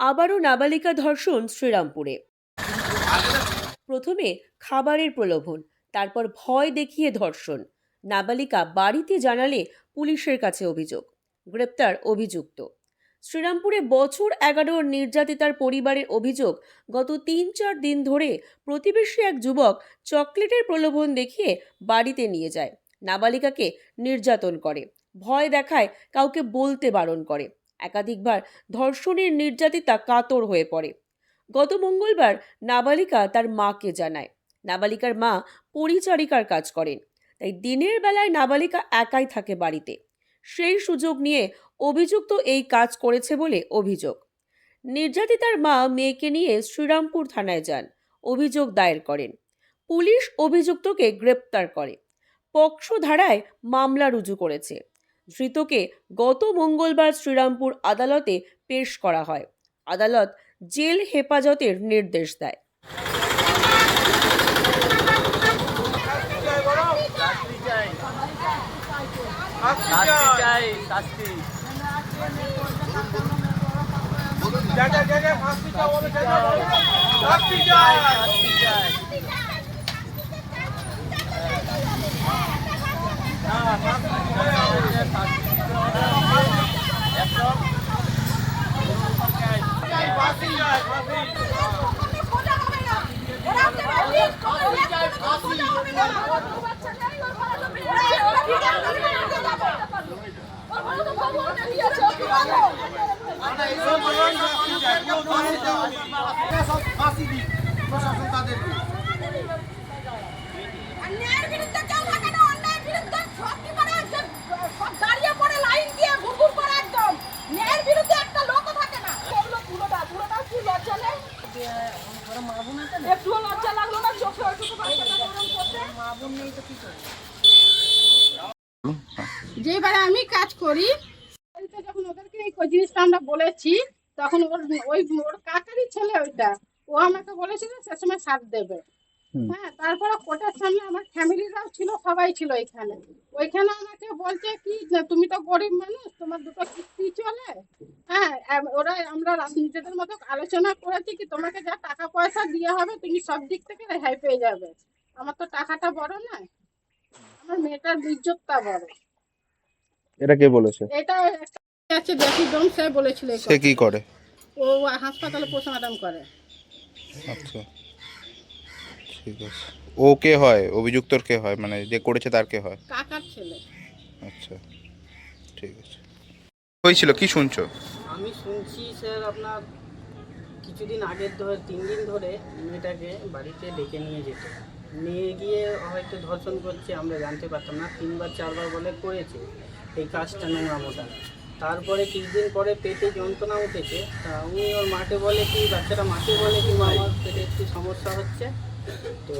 আবারও নাবালিকা ধর্ষণ শ্রীরামপুরে। প্রথমে খাবারের প্রলোভন, তারপর ভয় দেখিয়ে ধর্ষণ। নাবালিকা বাড়িতে জানালে পুলিশের কাছে অভিযোগ, গ্রেপ্তার অভিযুক্ত। শ্রীরামপুরে বছর এগারোর নির্যাতিতার পরিবারের অভিযোগ, গত তিন চার দিন ধরে প্রতিবেশী এক যুবক চকলেটের প্রলোভন দেখিয়ে বাড়িতে নিয়ে যায়। নাবালিকাকে নির্যাতন করে, ভয় দেখায়, কাউকে বলতে বারণ করে। একাধিকবার ধর্ষণের নির্যাতিতা কাতর হয়ে পড়ে। গত মঙ্গলবার নাবালিকা তার মাকে জানায়। নাবালিকার মা পরিচারিকার কাজ করেন, তাই দিনের বেলায় নাবালিকা একাই থাকে বাড়িতে। সেই সুযোগ নিয়ে অভিযুক্ত এই কাজ করেছে বলে অভিযোগ। নির্যাতিতার মা মেয়েকে নিয়ে শ্রীরামপুর থানায় যান। অভিযোগ দায়ের করেন। পুলিশ অভিযুক্তকে গ্রেপ্তার করে। পক্সো ধারায় মামলা রুজু করেছে। ধৃতকে গত মঙ্গলবার শ্রীরামপুর আদালতে পেশ করা হয়। আদালত জেল হেফাজতের নির্দেশ দেয় চাই শাস্তি শাস্তি চাই অন্যায়ের বিরুদ্ধে কেউ থাকে না অন্যায়ের বিরুদ্ধে সব কি করে যে সব দাঁড়িয়ে পড়ে লাইন দিয়ে ঘুরঘুর করে একদম ন্যায়ের বিরুদ্ধে একটা লোকও থাকে না। এগুলো পুরোটা পুরোটা কি লজ্জা নেই? একটুও লজ্জা লাগল না, চোখে ওইটুকু বাচ্চাটা গরম করতে। যেবারে আমি কাজ করি এই জিনিসটা আমরা বলেছি তখন ওর ওই ওর কাকারই ছেলে ওইটা। ও আমাকে বলেছিল সে সময় সাথ দেবে। হ্যাঁ তারপরে কোর্টের সামনে আমার ফ্যামিলিরাও ছিল সবাই ছিল এখানে। ওইখানে আমাকে বলছে কি তুমি তো গরিব মানুষ তোমার দুটো কিস্তি চলে। হ্যাঁ ওরা আমরা নিজেদের মতো আলোচনা করেছি কি তোমাকে যা টাকা পয়সা দিয়ে হবে তুমি সব দিক থেকে রেহাই পেয়ে যাবে। আমার তো টাকাটা বড় না আমার মেয়েটার ইজ্জতটা বড়। এটা কে বলেছে? এটা আছে জ্যাকি ডোম সে বলেছিল এই সে কথা। কি করে? ও হাসপাতালে পোস্টমর্টম করে। আচ্ছা। ঠিক আছে। ও কে হয়? অভিযুক্তর কে হয়? মানে যে করেছে তার কে হয়? কাকার ছেলে। আচ্ছা। ঠিক আছে। হয়েছিল কি শুনছো? আমি শুনছি স্যার আপনার কিছুদিন আগের ধরে তিন দিন ধরে মেয়েটাকে বাড়িতে ডেকে নিয়ে যেত। নিয়ে গিয়ে হয়তো ধর্ষণ করছে আমরা জানতে পারতাম না তিনবার চারবার বলে করেছে। এই কাজটা নোংরামোটা তারপরে কিছুদিন পরে পেটে যন্ত্রণা উঠেছে। তা উনি ওর মাকে বলে কি, বাচ্চাটা মাকে বলে কি, মা, আমার পেটে একটু সমস্যা হচ্ছে। তো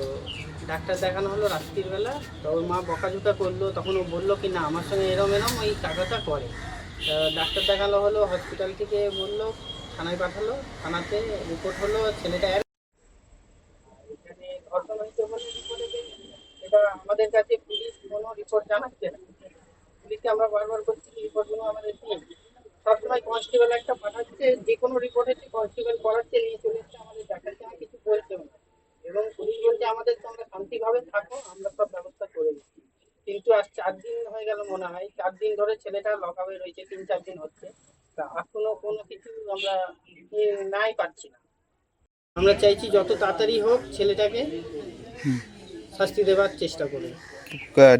ডাক্তার দেখানো হলো রাত্রির বেলা। তো ওর মা বকাঝুকা করল। তখন ও বলল কি, না, আমার সঙ্গে এরম এরম ওই টাকাটা করে। ডাক্তার দেখানো হলো, হসপিটাল থেকে বলল, থানায় পাঠালো। থানাতে রিপোর্ট হলো, ছেলেটা রিপোর্টে এটা আমাদের কাছে পুলিশ কোনো রিপোর্ট জানাচ্ছে না। পুলিশকে আমরা বারবার বলছি রিপোর্টগুলো আমাদের দিন সবসময় কনস্টেবল একটা পাঠাচ্ছে যে কোনো রিপোর্ট হচ্ছে কনস্টেবল করাচ্ছে নিয়ে চলে এসছে আমাদের দেখাচ্ছে না কিছু বলছেও না। এবং পুলিশ বলছে আমাদের তোমরা শান্তিভাবে থাকো আমরা সব ব্যবস্থা করে দিচ্ছি। কিন্তু আজ চার দিন হয়ে গেল মনে হয় চার দিন ধরে ছেলেটা লকআপে রয়েছে তিন চার দিন হচ্ছে। তা এখনও কোনো কিছু আমরা নাই পাচ্ছি না। আমরা চাইছি যত তাড়াতাড়ি হোক ছেলেটাকে শাস্তি দেওয়ার চেষ্টা করুন। কা-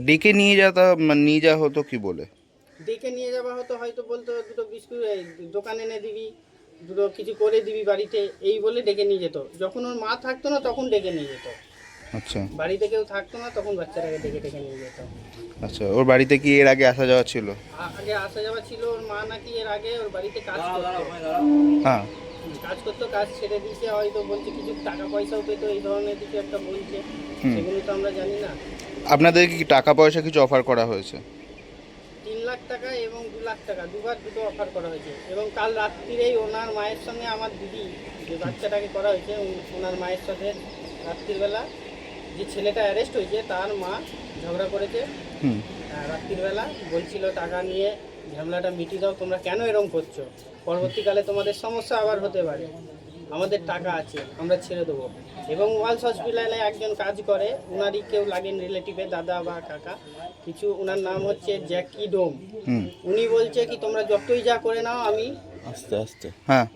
ডেকে নিয়ে যাতা মানে নিয়ে যাওয়া হতো কি বলে? ডেকে নিয়ে যাওয়া হতো হয়তো বলতো দুটো বিস্কুট দোকানে এনে দিবি দুটো কিছু করে দিবি বাড়িতে এই বলে ডেকে নিয়ে যেত। যখন ওর মা থাকতো না তখন ডেকে নিয়ে যেত। আচ্ছা। বাড়িতে কেউ থাকতো না তখন বাচ্চাটাকে ডেকে ডেকে নিয়ে যেত। আচ্ছা ওর বাড়িতে কি এর আগে আসা যাওয়া ছিল? আগে আসা যাওয়া ছিল ওর মা নাকি এর আগে ওর বাড়িতে কাজ করতো। হ্যাঁ। কাজ করতো কাজ ছেড়ে দিয়েছে হয়তো বলছে কিছু টাকা পয়সাও পেতো এই ধরনের কিছু একটা বলছে। সেগুলো তো আমরা জানি না। আপনাদের কি টাকা পয়সা কিছু অফার করা হয়েছে? তিন লাখ টাকা এবং দু লাখ টাকা দুবার দুটো অফার করা হয়েছে। এবং কাল রাত্রিরেই ওনার মায়ের সঙ্গে আমার দিদি যে বাচ্চাটাকে করা হয়েছে ওনার মায়ের সাথে রাত্রিবেলা যে ছেলেটা অ্যারেস্ট হয়েছে তার মা ঝগড়া করেছে। রাত্রিবেলা বলছিল টাকা নিয়ে ঝামেলাটা মিটিয়ে দাও তোমরা কেন এরম করছ? পরবর্তীকালে তোমাদের সমস্যা আবার হতে পারে। আমাদের টাকা আছে আমরা ছেড়ে দেবো। এবং ওয়ালস হসপিটালে একজন কাজ করে ওনারই কেউ লাগেন রিলেটিভে দাদা বা কাকা। কিছু ওনার নাম হচ্ছে জ্যাকি ডোম। উনি বলছে কি তোমরা যতই যা করে নাও আমি আস্তে আস্তে হ্যাঁ।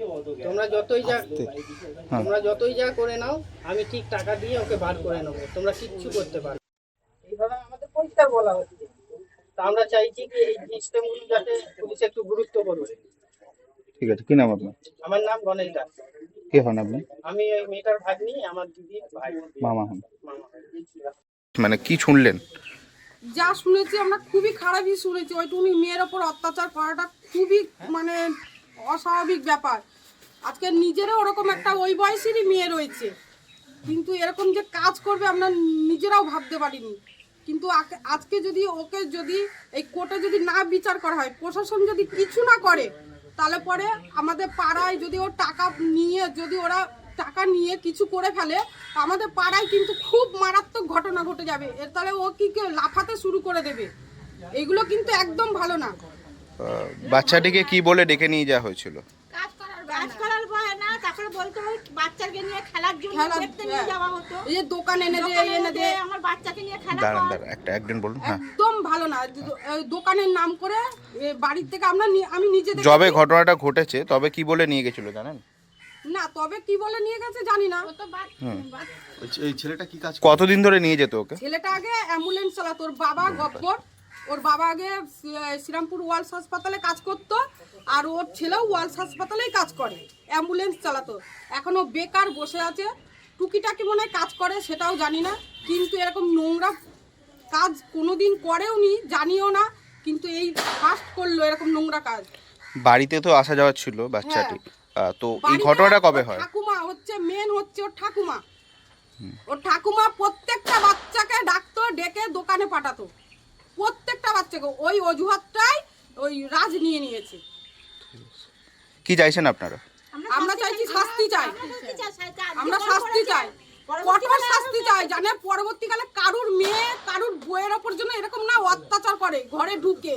তোমরা যতই যা হ্যাঁ। তোমরা যতই যা করে নাও আমি ঠিক টাকা দিয়ে ওকে বার করে নেব। তোমরা কিচ্ছু করতে পারো এইভাবে আমাদের পরিষ্কার বলা হচ্ছে। তা আমরা চাইছি কি এই সিস্টেমগুলো যাতে পুলিশ একটু গুরুত্ব করবে ঠিক আছে কি নাম আপনার? আমার নাম গণেশ দাস। কে হন আপনি? আমি ওই মেয়েটার ভাগ্নি আমার দিদির ভাই। মামা হন। মানে কি শুনলেন? যা শুনেছি আমরা খুবই খারাপই শুনেছি। ওইটুকুনি মেয়ের ওপর অত্যাচার করাটা খুবই মানে অস্বাভাবিক ব্যাপার। আজকে নিজেরও ওরকম একটা ওই বয়সেরই মেয়ে রয়েছে। কিন্তু এরকম যে কাজ করবে আমরা নিজেরাও ভাবতে পারিনি। কিন্তু আজকে যদি ওকে যদি এই কোর্টে যদি না বিচার করা হয় প্রশাসন যদি কিছু না করে তাহলে পরে আমাদের পাড়ায় যদি ওর টাকা নিয়ে, যদি ওরা টাকা নিয়ে কিছু করে ফেলে, আমাদের পাড়ায় কিন্তু খুব মারাত্মক ঘটনা ঘটে যাবে। এর তাহলে ও কি কেউ লাফাতে শুরু করে দেবে? এগুলো কিন্তু একদম ভালো না। বাচ্চাটিকে কি বলে ডেকে নিয়ে যাওয়া হয়েছিল কাজ করার কাজ করার ভয় না তারপরে বলতে হয় বাচ্চাকে নিয়ে খেলার জন্য দেখতে নিয়ে যাওয়া হতো। এই যে দোকান এনে দে এনে দে। আমার বাচ্চাকে নিয়ে খেলা দাঁড়ান কর। দাঁড়ান একটা একজন বলুন হ্যাঁ। একদম ভালো না। দোকানের নাম করে বাড়ির থেকে আমরা আমি নিজে। যবে ঘটনাটা ঘটেছে তবে কি বলে নিয়ে গেছিল জানেন? না তবে কি বলে নিয়ে গেছে জানি না। এই ছেলেটা কি কাজ কতদিন ধরে নিয়ে যেত ওকে? ছেলেটা আগে অ্যাম্বুলেন্স চালাতো ওর বাবা গপ্পর ওর বাবা আগে শ্রীরামপুর ওয়ালস হাসপাতালে কাজ করতো আর ওর ছেলেও ওয়ালস হাসপাতালেই কাজ করে অ্যাম্বুলেন্স চালাতো। এখনও বেকার বসে আছে টুকিটাকি মনে হয় কাজ করে সেটাও জানি না কিন্তু এরকম নোংরা কাজ কোনোদিন করেও নি জানিও না কিন্তু এই ফার্স্ট করল এরকম নোংরা কাজ। বাড়িতে তো আসা যাওয়া ছিল বাচ্চাটি। আহ, তো এই ঘটনাটা কবে হয়? ঠাকুমা হচ্ছে মেন হচ্ছে ওর ঠাকুমা। ওর ঠাকুমা প্রত্যেকটা বাচ্চাকে ডাকতো ডেকে দোকানে পাঠাতো। প্রত্যেকটা বাচ্চাকে ওই অজুহাতটাই ওই রাজ নিয়ে নিয়েছে। কি চাইছেন আপনারা? আমরা চাইছি শাস্তি চাই। আমরা শাস্তি চাই কঠোর শাস্তি চাই জানে পরবর্তীকালে কারুর মেয়ে কারুর বইয়ের ওপর জন্য এরকম না অত্যাচার করে ঘরে ঢুকে।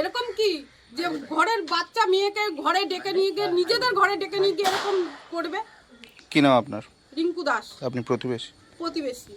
এরকম কি যে ঘরের বাচ্চা মেয়েকে ঘরে ডেকে নিয়ে গিয়ে নিজেদের ঘরে ডেকে নিয়ে গিয়ে এরকম করবে? কি নাম আপনার? রিঙ্কু দাস। আপনি প্রতিবেশী? প্রতিবেশী।